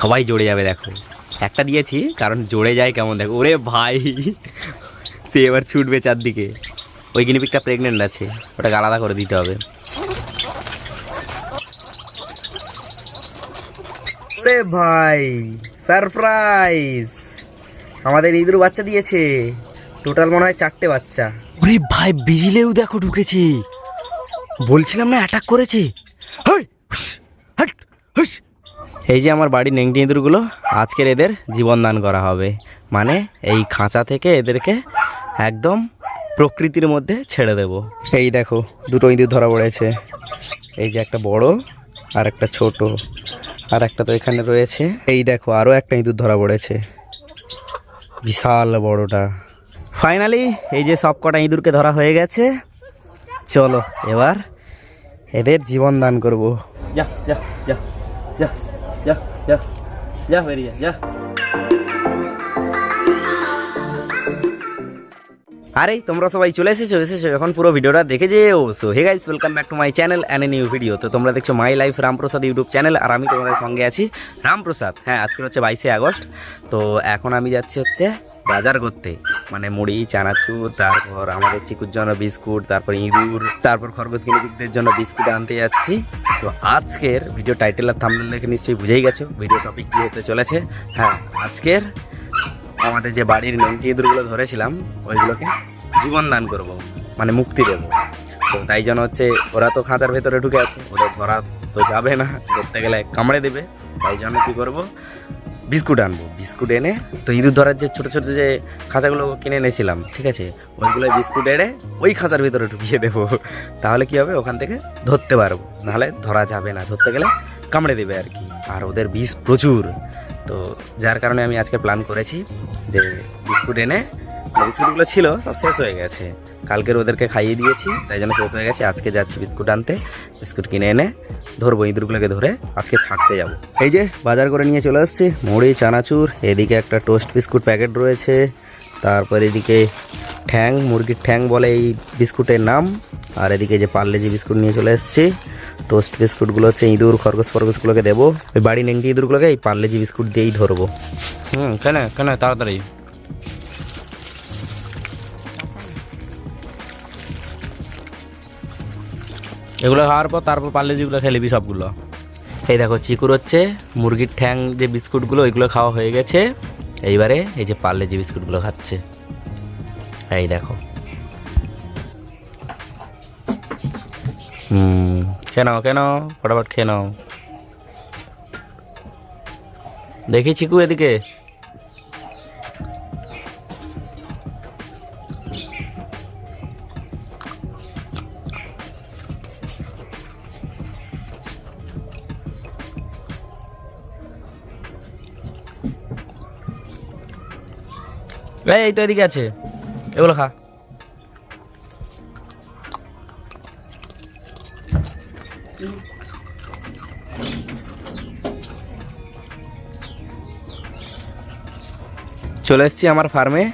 সবাই জড়ে যাবে দেখো। একটা দিয়েছি কারণ জড়ে যায় কেমন দেখো। ওরে ভাই সে এবার ছুটবে চারদিকে। ওই গিনিপিকটা প্রেগনেন্ট আছে ওটাকে আলাদা করে দিতে হবে। ওরে ভাই সারপ্রাইজ আমাদের ইঁদুর বাচ্চা দিয়েছে। টোটাল মনে হয় চারটে বাচ্চা। ওরে ভাই বিজলেও দেখো ঢুকেছে। বলছিলাম না অ্যাটাক করেছে। হুস, হাট, হুস। এই যে আমার বাড়ির নেংটি ইঁদুরগুলো, আজকের এদের জীবন দান করা হবে। মানে এই খাঁচা থেকে এদেরকে একদম প্রকৃতির মধ্যে ছেড়ে দেব। এই দেখো, দুটো ইঁদুর ধরা পড়েছে। এই যে একটা বড় আর একটা ছোট। আর একটা তো এখানে রয়েছে। এই দেখো আরও একটা ইঁদুর ধরা পড়েছে। বিশাল বড়টা। ফাইনালি এই যে সব কটা ইঁদুরকে ধরা হয়ে গেছে। চলো, এবার এদের জীবন দান করব। যা যা যা। আরে, তোমরা সবাই চলে এসেছ এসেছ। এখন পুরো ভিডিওটা দেখে যেও। So hey guys welcome back to my channel and a new video তো তোমরা দেখছ my life Ramprasad YouTube channel আর আমি তোমাদের সঙ্গে আছি রামপ্রসাদ হ্যাঁ আজকে হচ্ছে বাইশে আগস্ট। তো এখন আমি যাচ্ছি হচ্ছে বাজার করতে। মানে মুড়ি, চানাচুর, তারপর আমাদের চিকুর জন্য বিস্কুট, তারপর ইঁদুর, তারপর খরগোশ গিনিপিকদের জন্য বিস্কুট আনতে যাচ্ছি। তো আজকের ভিডিও টাইটেল আর থাম্বনেল দেখে নিশ্চয়ই বুঝেই গেছো ভিডিও টপিক কী হতে চলেছে। হ্যাঁ আজকের আমাদের যে বাড়ির নেংটি ইঁদুরগুলো ধরেছিলাম, ওইগুলোকে জীবন দান করব মানে মুক্তি দেব। তো তাই জন্য হচ্ছে ওরা তো খাঁচার ভেতরে ঢুকে আছে, ওদের ধরা তো যাবে না, ধরতে গেলে কামড়ে দেবে। তাই জন্য কী করব বিস্কুট আনব, বিস্কুট এনে তো ইঁদুর ধরার যে ছোটো ছোটো যে খাঁচাগুলো কিনে এনেছিলাম, ঠিক আছে? ওইগুলো বিস্কুট এনে ওই খাঁচার ভিতরে ঢুকিয়ে দেবো। তাহলে কি হবে? ওখান থেকে ধরতে পারব। নাহলে ধরা যাবে না। ধরতে গেলে কামড়ে দেবে আর কি। আর ওদের বিষ প্রচুর। তো যার কারণে আমি আজকে প্ল্যান করেছি যে বিস্কুট এনে যে বিস্কুটগুলো ছিল, সব শেষ হয়ে গেছে। কালকের ওদেরকে খাইয়ে দিয়েছি, তাই জন্য শেষ হয়ে গেছে। আজকে যাচ্ছি বিস্কুট আনতে, বিস্কুট কিনে এনে ধরবো ইঁদুরগুলোকে ধরে আজকে ছাড়তে যাব। এই যে, বাজার করে নিয়ে চলে আসছি, মুড়ি, চানাচুর, এদিকে একটা টোস্ট বিস্কুট প্যাকেট রয়েছে, তারপর এদিকে ঠ্যাং, মুরগির ঠ্যাং বলে এই বিস্কুটের নাম, আর এদিকে যে পার্লেজি বিস্কুট নিয়ে চলে এসেছি টোস্ট বিস্কুটগুলো হচ্ছে ইঁদুর খরগোশ ফরগোশগুলোকে দেবো। ওই বাড়ি নেংটি ইঁদুরগুলোকে এই পার্লেজি বিস্কুট দিয়েই ধরবো। হুম কেন কেন তাড়াতাড়ি। এগুলো খাওয়ার পর তারপর পার্লেজিগুলো খেয়ে নিবি সবগুলো। এই দেখো চিকুর হচ্ছে মুরগির ঠ্যাং যে বিস্কুটগুলো ওইগুলো খাওয়া হয়ে গেছে। এইবারে এই যে পার্লেজি বিস্কুটগুলো খাচ্ছে। এই দেখো। হুম খেয়ে নাও খেয়ে নাও, ফটাফট খেয়ে নাও। দেখি চিকু এদিকে। এই এই তো এদিকে আছে। এগুলো খা। চলে এসেছি আমার ফার্মে।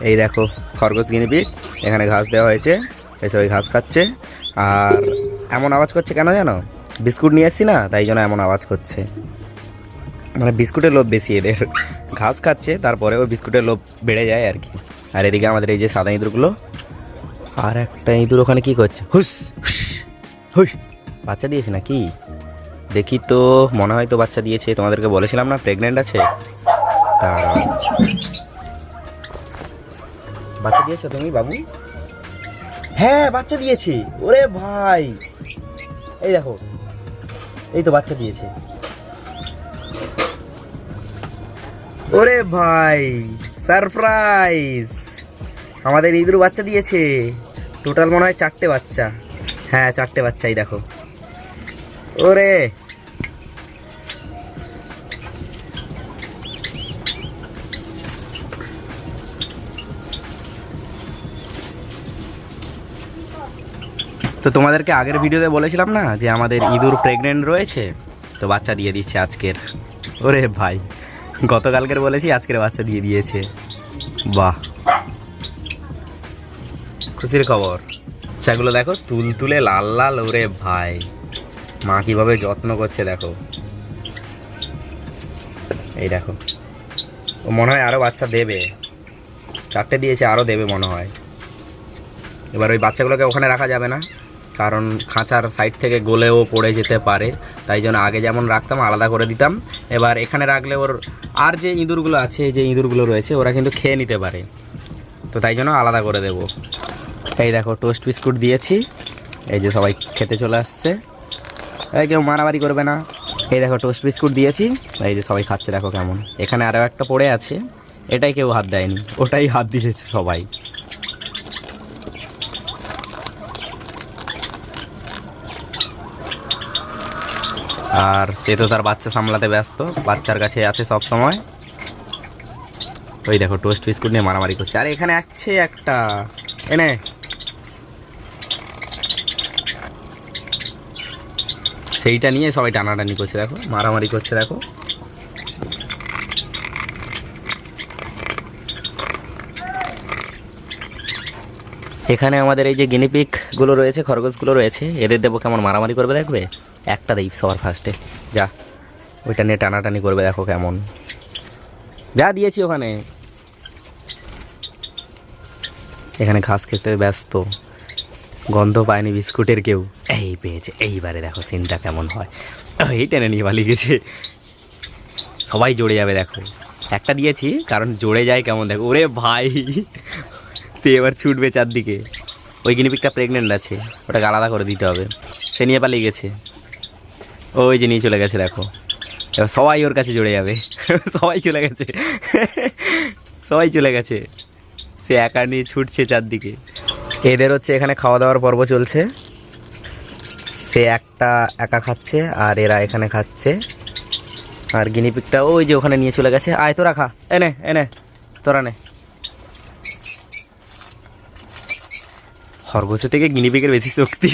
এই দেখো, খরগোশ গিনিপিক, এখানে ঘাস দেওয়া হয়েছে। এসে ওই ঘাস খাচ্ছে। আর এমন আওয়াজ করছে কেন জানো? বিস্কুট নিয়ে এসছি না, তাই জন্য এমন আওয়াজ করছে। মানে বিস্কুটের লোভ বেশি এদের। ঘাস খাচ্ছে তারপরে ওই বিস্কুটের লোভ বেড়ে যায় আর কি। আর এদিকে আমাদের এই যে সাদা ইঁদুরগুলো। আর একটা ইঁদুর ওখানে কী করছে? হুস হুস হুস। বাচ্চা দিয়েছে না কি দেখি তো, মনে হয় তো বাচ্চা দিয়েছে, তোমাদেরকে বলেছিলাম না প্রেগনেন্ট আছে? দাঁড়াও। বাচ্চা দিয়েছ তুমি, বাবু? হ্যাঁ বাচ্চা দিয়েছে। ওরে ভাই। এই দেখো, এই তো বাচ্চা দিয়েছে। ওরে ভাই সারপ্রাইজ আমাদের ইঁদুর বাচ্চা দিয়েছে। টোটাল মনে হয় চারটে বাচ্চা। হ্যাঁ চারটে বাচ্চাই দেখো। ওরে। তো তোমাদেরকে আগের ভিডিওতে বলেছিলাম না যে আমাদের ইঁদুর প্রেগনেন্ট রয়েছে? তো বাচ্চা দিয়ে দিচ্ছে আজকের। ওরে ভাই, গতকালকের বলেছি আজকের বাচ্চা দিয়ে দিয়েছে। বাহ। খুশির খবর। বাচ্চাগুলো দেখো তুল তুলে লাল লাল, ওরে ভাই। মা কীভাবে যত্ন করছে দেখো। এই দেখো। ও মনে হয় আরও বাচ্চা দেবে। চারটে দিয়েছে আরও দেবে মনে হয়। এবার ওই বাচ্চাগুলোকে ওখানে রাখা যাবে না। কারণ খাঁচার সাইড থেকে গলেও পড়ে যেতে পারে। তাই জন্য আগে যেমন রাখতাম, আলাদা করে দিতাম। এবার এখানে রাখলে ওর আর যে ইঁদুরগুলো আছে, যে ইঁদুরগুলো রয়েছে, ওরা কিন্তু খেয়ে নিতে পারে। তো তাই জন্য আলাদা করে দেবো। এই দেখো টোস্ট বিস্কুট দিয়েছি। এই যে সবাই খেতে চলে আসছে। কেউ মারামারি করবে না। এই দেখো টোস্ট বিস্কুট দিয়েছি। এই যে সবাই খাচ্ছে, দেখো কেমন। এখানে আরও একটা পড়ে আছে। এটাই কেউ হাত দেয়নি। ওটাই হাত দিয়েছে সবাই। আর সে তো তার বাচ্চা সামলাতে ব্যস্ত। বাচ্চার কাছে আছে সব সময়। ওই দেখো টোস্ট বিস্কুট নিয়ে মারামারি করছে। আর এখানে আছে একটা। এনে। সেইটা নিয়ে সবাই টানাটানি করছে, দেখো, মারামারি করছে, দেখো। এখানে আমাদের এই যে গিনিপিকগুলো রয়েছে খরগোশগুলো রয়েছে, এদের দেবো কেমন মারামারি করবে দেখবে? একটা দেই সবার ফার্স্টে যা, ওইটা নিয়ে টানাটানি করবে, দেখো কেমন। যা দিয়েছি ওখানে। এখানে ঘাস খেতে ব্যস্ত। গন্ধ পায়নি বিস্কুটের কেউ। এই পেয়েছে, এইবারে দেখো সিনটা কেমন হয়। এই টেনে নিয়ে পালিয়ে গেছে। সবাই জড়ে যাবে, দেখো। একটা দিয়েছি, কারণ জড়ে যায় কেমন, দেখো। ওরে ভাই, সে এবার ছুটবে চারদিকে। ওই গিনিপিকটা প্রেগনেন্ট আছে, ওটাকে আলাদা করে দিতে হবে। সে নিয়ে পালিয়ে গেছে। ওই যে নিয়ে চলে গেছে, দেখো। এবার সবাই ওর কাছে জড়ে যাবে। সবাই চলে গেছে। সবাই চলে গেছে। সে একা নিয়ে ছুটছে চারদিকে। এদের হচ্ছে এখানে খাওয়া দাওয়ার পর্ব চলছে। সে একটা একা খাচ্ছে আর এরা এখানে খাচ্ছে। আর গিনিপিকটা ওই যে ওখানে নিয়ে চলে গেছে। আয়, তোরা খা। এনে এনে তোরা নে। খরগোশের থেকে গিনিপিকের বেশি শক্তি।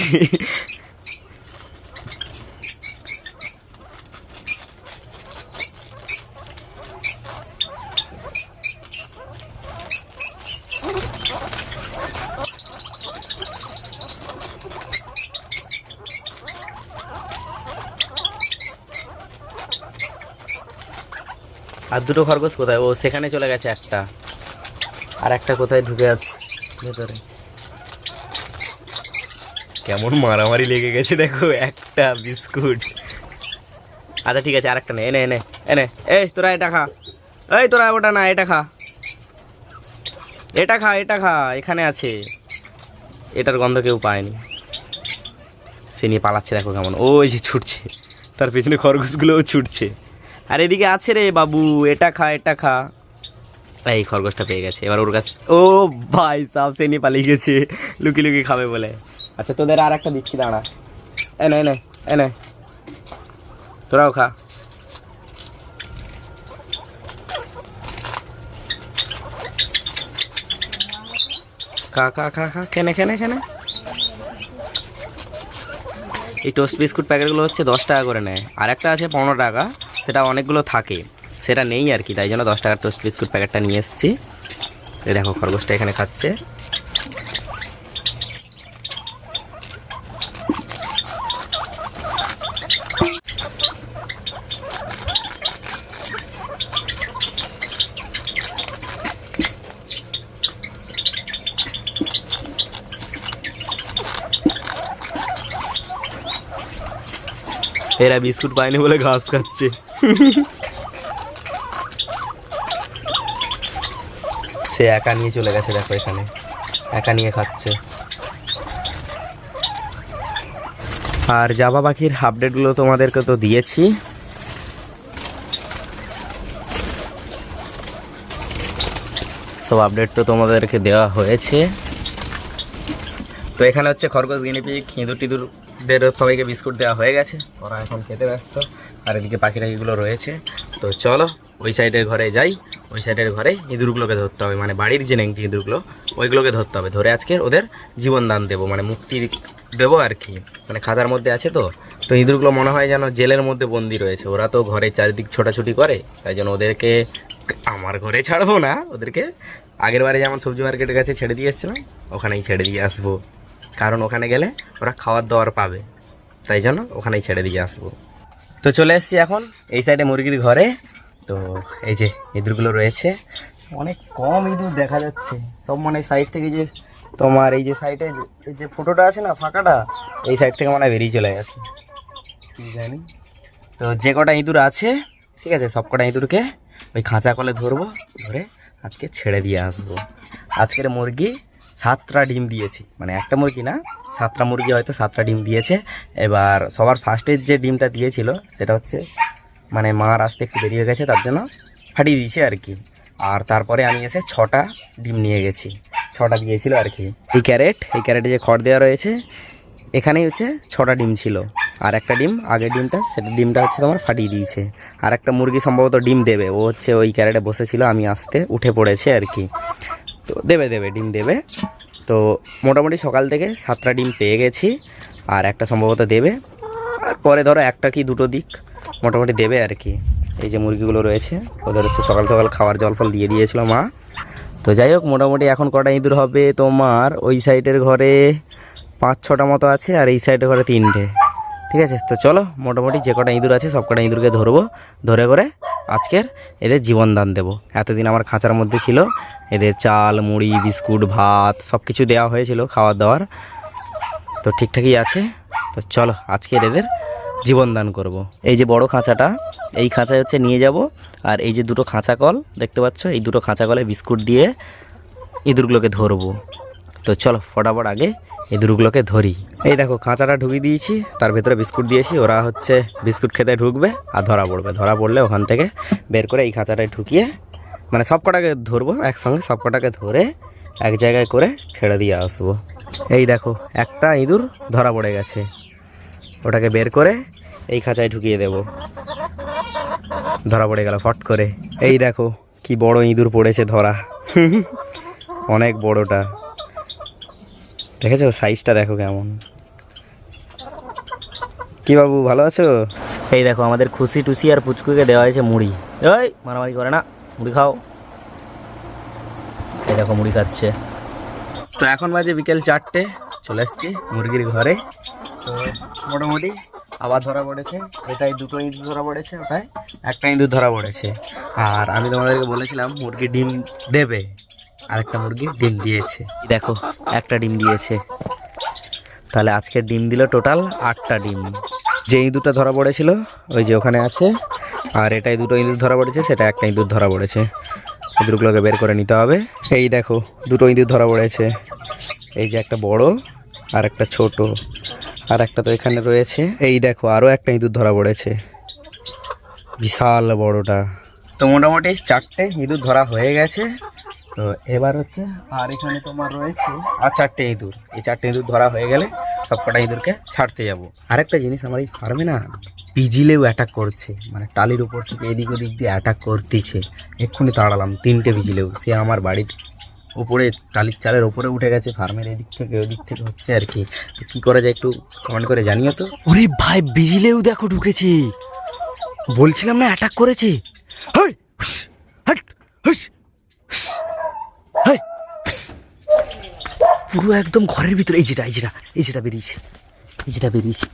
আর দুটো খরগোশ কোথায়? ও সেখানে চলে গেছে একটা। আর একটা কোথায় ঢুকে আছে? ভেতরে। কেমন মারামারি লেগে গেছে দেখো একটা বিস্কুট। আচ্ছা ঠিক আছে আরেকটা নে এনে এনে এনে এই তোরা এটা খা। এই তোরা ওটা না এটা খা। এটা খা এটা খা এখানে আছে। এটার গন্ধ কেউ পায়নি। সে নিয়ে পালাচ্ছে দেখো কেমন। ওই যে ছুটছে। তার পেছনে খরগোশগুলোও ছুটছে। আর এদিকে আছে রে বাবু, এটা খা এটা খা। এই খরগোশটা পেয়ে গেছে, এবার ওর কাছে ও ভাই সাহ সেনি পালিয়ে গেছে, লুকি লুকি খাবে বলে। আচ্ছা তোদের আর একটা দিচ্ছি, দাঁড়া। এনে এনে এনে তোরাও খা। খা খা খা খা, খেনে খেনে খেনে। এই টোস্ট বিস্কুট প্যাকেটগুলো হচ্ছে দশ টাকা করে নেয়। আর একটা আছে পনেরো টাকা। সেটা অনেকগুলো থাকে। সেটা নেই আর কি, তাই জন্য দশ টাকার টোস্ট বিস্কুট প্যাকেটটা নিয়ে এসেছি। দেখো খরগোশটা এখানে খাচ্ছে। এরা বিস্কুট পায়নি বলে ঘাস খাচ্ছে। সে একা নিয়ে চলে গেছে দেখো এখানে। একা নিয়ে খাচ্ছে। আর জাবা পাখির আপডেটগুলো তোমাদেরকে তো দিয়েছি। সব আপডেট তো তোমাদেরকে দেওয়া হয়েছে। তো এখানে হচ্ছে খরগোশ গিনিপিক ইঁদুর টিঁদুরদের সবাইকে বিস্কুট দেওয়া হয়ে গেছে। ওরা এখন খেতে ব্যস্ত। আর এদিকে পাখি টাখিগুলো রয়েছে। তো চলো, ওই সাইডের ঘরে যাই। ওই সাইডের ঘরে ইঁদুরগুলোকে ধরতে হবে। মানে বাড়ির যে নেংটি ইঁদুরগুলো, ওইগুলোকে ধরতে হবে। ধরে আজকে ওদের জীবন দান দেবো মানে মুক্তি দেবো আর কি। মানে খাতার মধ্যে আছে তো। তো ইঁদুরগুলো মনে হয় যেন জেলের মধ্যে বন্দি রয়েছে। ওরা তো ঘরে চারিদিক ছোটাছুটি করে। তাই জন্য ওদেরকে আমার ঘরে ছাড়বো না। ওদেরকে আগের বারে যেমন সবজি মার্কেটের কাছে ছেড়ে দিয়ে এসেছিলাম, ওখানেই ছেড়ে দিয়ে আসব। কারণ ওখানে গেলে ওরা খাওয়ার দাওয়ার পাবে। তাই জন্য ওখানেই ছেড়ে দিয়ে আসব। তো চলে এসেছি এখন এই সাইডে মুরগির ঘরে। তো এই যে ইঁদুরগুলো রয়েছে। অনেক কম ইঁদুর দেখা যাচ্ছে। সব মানে সাইড থেকে যে তোমার এই যে সাইডে এই যে ফটোটা আছে না, ফাঁকাটা, এই সাইড থেকে মানে বেরিয়ে চলে গেছে। কি জানি। তো যে কটা ইঁদুর আছে, ঠিক আছে, সব কটা ইঁদুরকে ওই খাঁচা কলে ধরবো, ধরে আজকে ছেড়ে দিয়ে আসব। আজকের মুরগি সাতটা ডিম দিয়েছি। মানে একটা মুরগি না, সাতটা মুরগি হয়তো সাতটা ডিম দিয়েছে। এবার সবার ফার্স্টের যে ডিমটা দিয়েছিল, সেটা হচ্ছে মানে মার আসতে একটু দেরি হয়ে গেছে, তার জন্য ফাটিয়ে দিয়েছে আর কি। আর তারপরে আমি এসে ছটা ডিম নিয়ে গেছি। ছটা দিয়েছিল আর কি। এই ক্যারেট, এই ক্যারেটে যে খড় দেওয়া রয়েছে, এখানেই হচ্ছে ছটা ডিম ছিল। আর একটা ডিম, আগের ডিমটা, সেটা ডিমটা হচ্ছে তোমার ফাটিয়ে দিয়েছে। আর একটা মুরগি সম্ভবত ডিম দেবে। ও হচ্ছে ওই ক্যারেটে বসেছিল, আমি আসতে উঠে পড়েছে আর কি। তো দেবে দেবে, ডিম দেবে। তো মোটামুটি সকাল থেকে সাতটা ডিম পেয়ে গেছি, আর একটা সম্ভবত দেবে। আর পরে ধরো একটা কি দুটো দিক মোটামুটি দেবে আর কি। এই যে মুরগিগুলো রয়েছে, ওদের হচ্ছে সকাল সকাল খাওয়ার জল ফল দিয়ে দিয়েছিল মা। তো যাই হোক, মোটামুটি এখন কটা ইঁদুর হবে তোমার, ওই সাইডের ঘরে পাঁচ ছটা মতো আছে, আর এই সাইডের ঘরে তিনটে। ঠিক আছে? তো চলো, মোটামুটি যে কটা ইঁদুর আছে সব কটা ইঁদুরকে ধরবো। ধরে করে আজকের এদের জীবনদান দেবো। এতদিন আমার খাঁচার মধ্যে ছিল। এদের চাল, মুড়ি, বিস্কুট, ভাত সব কিছু দেওয়া হয়েছিল খাওয়ার দাওয়ার তো ঠিকঠাকই আছে। তো চলো, আজকের এদের জীবনদান করব। এই যে বড় খাঁচাটা, এই খাঁচায় হচ্ছে নিয়ে যাব। আর এই যে দুটো খাঁচা কল, দেখতে পাচ্ছ? এই দুটো খাঁচা কলে বিস্কুট দিয়ে ইঁদুরগুলোকে ধরবো। তো চলো, ফটাফট আগে ইঁদুরগুলোকে ধরি। এই দেখো, খাঁচাটা ঢুকিয়ে দিয়েছি, তার ভেতরে বিস্কুট দিয়েছি। ওরা হচ্ছে বিস্কুট খেতে ঢুকবে আর ধরা পড়বে। ধরা পড়লে ওখান থেকে বের করে এই খাঁচাটায় ঢুকিয়ে মানে সব কটাকে ধরবো একসঙ্গে সব কটাকে ধরে এক জায়গায় করে ছেড়ে দিয়ে আসব। এই দেখো, একটা ইঁদুর ধরা পড়ে গেছে। ওটাকে বের করে এই খাঁচায় ঢুকিয়ে দেব। ধরা পড়ে গেল ফট করে। এই দেখো, কি বড় ইঁদুর পড়েছে ধরা। অনেক বড়টা। দেখেছ সাইজটা দেখো কেমন। কি বাবু, ভালো আছো? এই দেখো, আমাদের খুশি টুসি আর পুচকুকে দেওয়া হয়েছে মুড়ি। ওই মারামারি করে না, মুড়ি খাও। এই দেখো, মুড়ি খাচ্ছে। তো এখন বাজে বিকেল চারটে, চলে আসছি মুরগির ঘরে। তো মোটামুটি আবার ধরা পড়েছে, এটাই দুটো ইঁদুর ধরা পড়েছে ওটাই একটা ইঁদুর ধরা পড়েছে। আর আমি তোমাদেরকে বলেছিলাম, মুরগি ডিম দেবে। আরেকটা মুরগি ডিম দিয়েছে। দেখো, একটা ডিম দিয়েছে। তাহলে আজকে ডিম দিল টোটাল আটটা ডিম। যে ইঁদুরটা ধরা পড়েছিল, ওই যে ওখানে আছে। আর এটাই দুটো ইঁদুর ধরা পড়েছে, সেটা একটা ইঁদুর ধরা পড়েছে। ইঁদুরগুলোকে বের করে নিতে হবে। এই দেখো, দুটো ইঁদুর ধরা পড়েছে। এই যে একটা বড় আর একটা ছোট। আর একটা তো এখানে রয়েছে। এই দেখো আরও একটা ইঁদুর ধরা পড়েছে। বিশাল বড়টা। তো মোটামুটি চারটে ইঁদুর ধরা হয়ে গেছে। তো এবার হচ্ছে আর এখানে তোমার রয়েছে আর চারটে ইঁদুর। এই চারটে ইঁদুর ধরা হয়ে গেলে সব কটা ইঁদুরকে ছাড়তে যাব। আরেকটা জিনিস আমার এই ফার্মে না পিজিলেও অ্যাটাক করছে। মানে টালির উপর থেকে এদিক ওদিক দিয়ে অ্যাটাক করতেছে। এক্ষুনি তাড়ালাম তিনটে পিজিলেও। সে আমার বাড়ির উপরে টালির চালের ওপরে উঠে গেছে ফার্মের এদিক থেকে ওদিক থেকে হচ্ছে আর কি। তো কী করা যায় একটু কমেন্ট করে জানিও তো। ওরে ভাই বিজিলেও দেখো ঢুকেছে। বলছিলাম না অ্যাটাক করেছে। হাই, হুস, হাট, হুস, হাই, হুস। পুরো একদম ঘরের ভিতরে, এই যেটা এই যেটা এই যেটা বেরিয়েছে, এই যেটা বেরিয়েছে।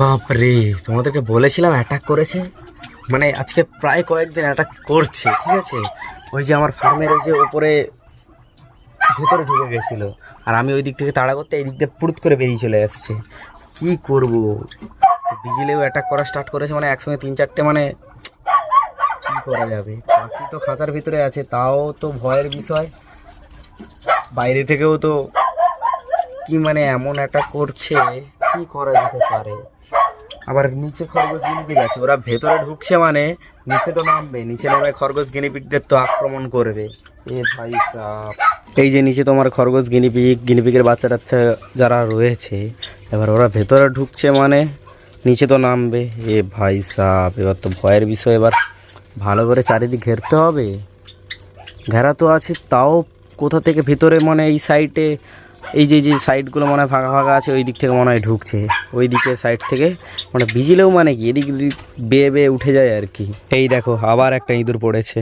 বাপরে, তোমাদেরকে বলেছিলাম অ্যাটাক করেছে? মানে আজকে প্রায় কয়েকদিন অ্যাটাক করছে, ঠিক আছে? ওই যে আমার ফার্মের ওই যে ওপরে ভেতরে ঢুকে গেছিল, আর আমি ওই দিক থেকে তাড়া করতে এই দিক দিয়ে পুরুত করে বেরিয়ে চলে আসছে। কি করব? বিজিলেও অ্যাটাক করা স্টার্ট করেছে মানে একসঙ্গে তিন চারটে মানে করা যাবে। পাখি তো খাঁচার ভিতরে আছে, তাও তো ভয়ের বিষয়। বাইরে থেকেও তো কি মানে এমন অ্যাটাক করছে, কি করা যেতে পারে? আবার নিচে খরগোশ গিনিপিগ আছে, ওরা ভেতরে ঢুকছে মানে নিচে তো নামবে, নিচে নামে খরগোশ গিনিপিগদের তো আক্রমণ করবে। এ ভাই এই যে নিচে তোমার খরগোশ গিনিপিগ, গিনিপিগের বাচ্চা টাচ্চা যারা রয়েছে, এবার ওরা ভেতরে ঢুকছে মানে নিচে তো নামবে। এ ভাই সাপ, এবার তো ভয়ের বিষয়, এবার ভালো করে চারিদিক ঘেরতে হবে। ঘেরা তো আছে তাও কোথা থেকে ভিতরে মানে এই সাইডে এই যে যে সাইডগুলো মনে হয় ফাঁকা ফাঁকা আছে ওই দিক থেকে মনে হয় ঢুকছে। ওই দিকে সাইড থেকে মানে ভিজিলেও মানে কি এদিক বেয়ে বেয়ে উঠে যায় আর কি। এই দেখো আবার একটা ইঁদুর পড়েছে।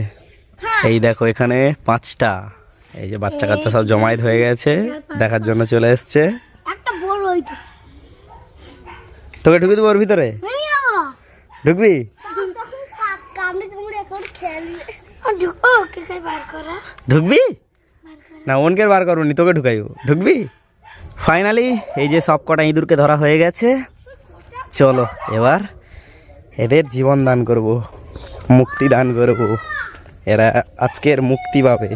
এই দেখো এখানে পাঁচটা। এই যে বাচ্চা কাচ্চা সব জমায়েত হয়ে গেছে দেখার জন্য চলে এসছে। তোকে ঢুকে দেবো ওর ভিতরে? ঢুকবি যখন কামড়ে কামড়ে এখন খেলবে ও কে কে বার করা ঢুকবি? না ওনকে বার করুনি তোকে ঢুকাইব। ঢুকবি? ফাইনালি এই যে সব কটা ইঁদুরকে ধরা হয়ে গেছে। চলো এবার এদের জীবন দান করব মুক্তি দান করব। এরা আজকের মুক্তি পাবে।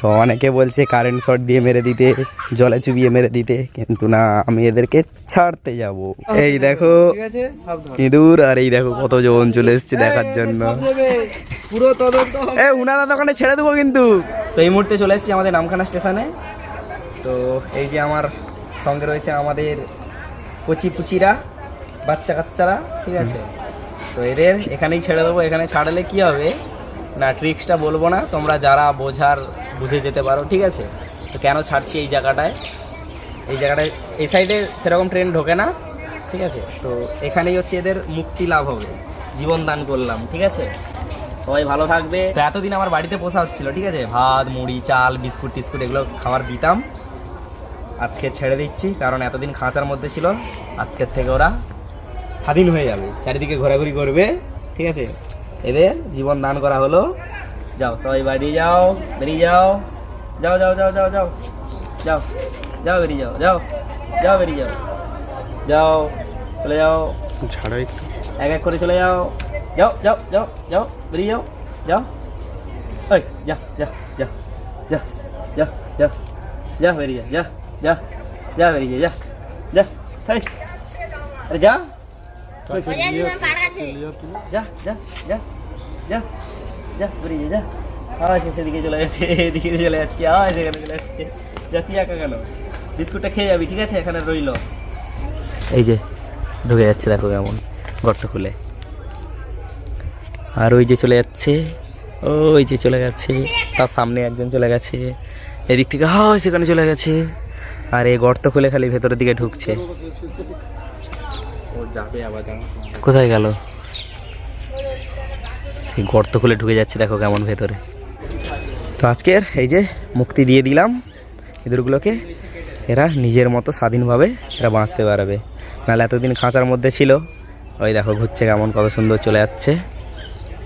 তো অনেকে বলছে কারেন্ট শট দিয়ে মেরে দিতে জলে চুবিয়ে মেরে দিতে কিন্তু না আমি এদেরকে ছাড়তে যাব। এই দেখো ইঁদুর আর এই দেখো কত কতজন চলে এসছে দেখার জন্য। পুরো তদন্ত। এ উনাদা দোকানে ছেড়ে দেবো কিন্তু। তো এই মুহূর্তে চলে এসেছি আমাদের নামখানা স্টেশনে। তো এই যে আমার সঙ্গে রয়েছে আমাদের কচি পুচিরা বাচ্চা কাচ্চারা ঠিক আছে? তো এদের এখানেই ছেড়ে দেবো এখানে ছাড়লে কি হবে? না ট্রিক্সটা বলব না। তোমরা যারা বোঝার বুঝে যেতে পারো, ঠিক আছে? তো কেন ছাড়ছি এই জায়গাটায়? এই জায়গাটায়, এই সাইডে সেরকম ট্রেন ঢোকে না, ঠিক আছে? তো এখানেই হচ্ছে এদের মুক্তি লাভ হবে, জীবন দান করলাম, ঠিক আছে? সবাই ভালো থাকবে। তো এতদিন আমার বাড়িতে পোষা হচ্ছিল, ঠিক আছে? ভাত, মুড়ি, চাল, বিস্কুট টিস্কুট এগুলো খাবার দিতাম। আজকে ছেড়ে দিচ্ছি, কারণ এতদিন খাঁচার মধ্যে ছিল, আজকের থেকে ওরা স্বাধীন হয়ে যাবে, চারিদিকে ঘোরাঘুরি করবে, ঠিক আছে? এদের জীবন দান করা হলো। যাও সবাই বাড়ি যাও বেরিয়ে যাও যাও যাও যাও যাও যাও যাও যাও বেরিয়ে যাও যাও যাও বেরিয়ে যাও যাও চলে যাও ছাড়ো একটু এক এক করে চলে যাও যাও যাও যাও যাও বেরিয়ে যাও যাও ওই যা যা যা যা যা যা যা বেরিয়ে যা যা যা বেরিয়ে যা যা এই, আরে যা যা যা যা যা সেদিকে চলে এদিকে চলে যাচ্ছে সেখানে চলে যাচ্ছে। একা বিস্কুটটা খেয়ে যাবি, ঠিক আছে? এখানে এই যে, ঢুকে যাচ্ছে, দেখো কেমন গর্ত খুলে। আর ওই যে চলে যাচ্ছে, ওই যে চলে গেছে, তার সামনে একজন চলে গেছে। এদিক থেকে হয় সেখানে চলে গেছে। আর এই গর্ত খুলে খালি ভেতরের দিকে ঢুকছে। কোথায় গেল? সেই গর্ত খুলে ঢুকে যাচ্ছে, দেখো কেমন ভেতরে। তো আজকের এই যে মুক্তি দিয়ে দিলাম, ইঁদুরগুলোকে। এরা নিজের মতো স্বাধীনভাবে এরা বাঁচতে পারবে। নাহলে এতদিন খাঁচার মধ্যে ছিল, ওই দেখো ঘুরছে কেমন, কত সুন্দর চলে যাচ্ছে।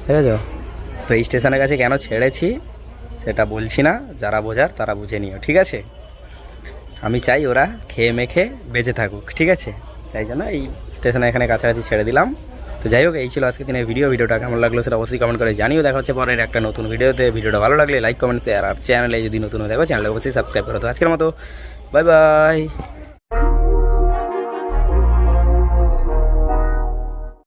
ঠিক আছে তো এই স্টেশনের কাছে কেন ছেড়েছি, সেটা বলছি না, যারা বোঝার তারা বুঝে নিও, ঠিক আছে? আমি চাই ওরা খেয়ে মেখে বেঁচে থাকুক, ঠিক আছে? তাই জন্য এই স্টেশনে এখানে কাছাকাছি ছেড়ে দিলাম। তো যাই হোক, এই ছিল আজকে দিনের ভিডিও ভিডিওটা কেমন লাগল সেটা অবশ্যই কমেন্ট করে জানিও। দেখা হচ্ছে পরের একটা নতুন ভিডিওতে। ভিডিওটা ভালো লাগলে লাইক কমেন্ট শেয়ার আর চ্যানেলে যদি নতুন দেখো চ্যানেলে অবশ্যই সাবস্ক্রাইব করো। তো আজকের মতো বাই বাই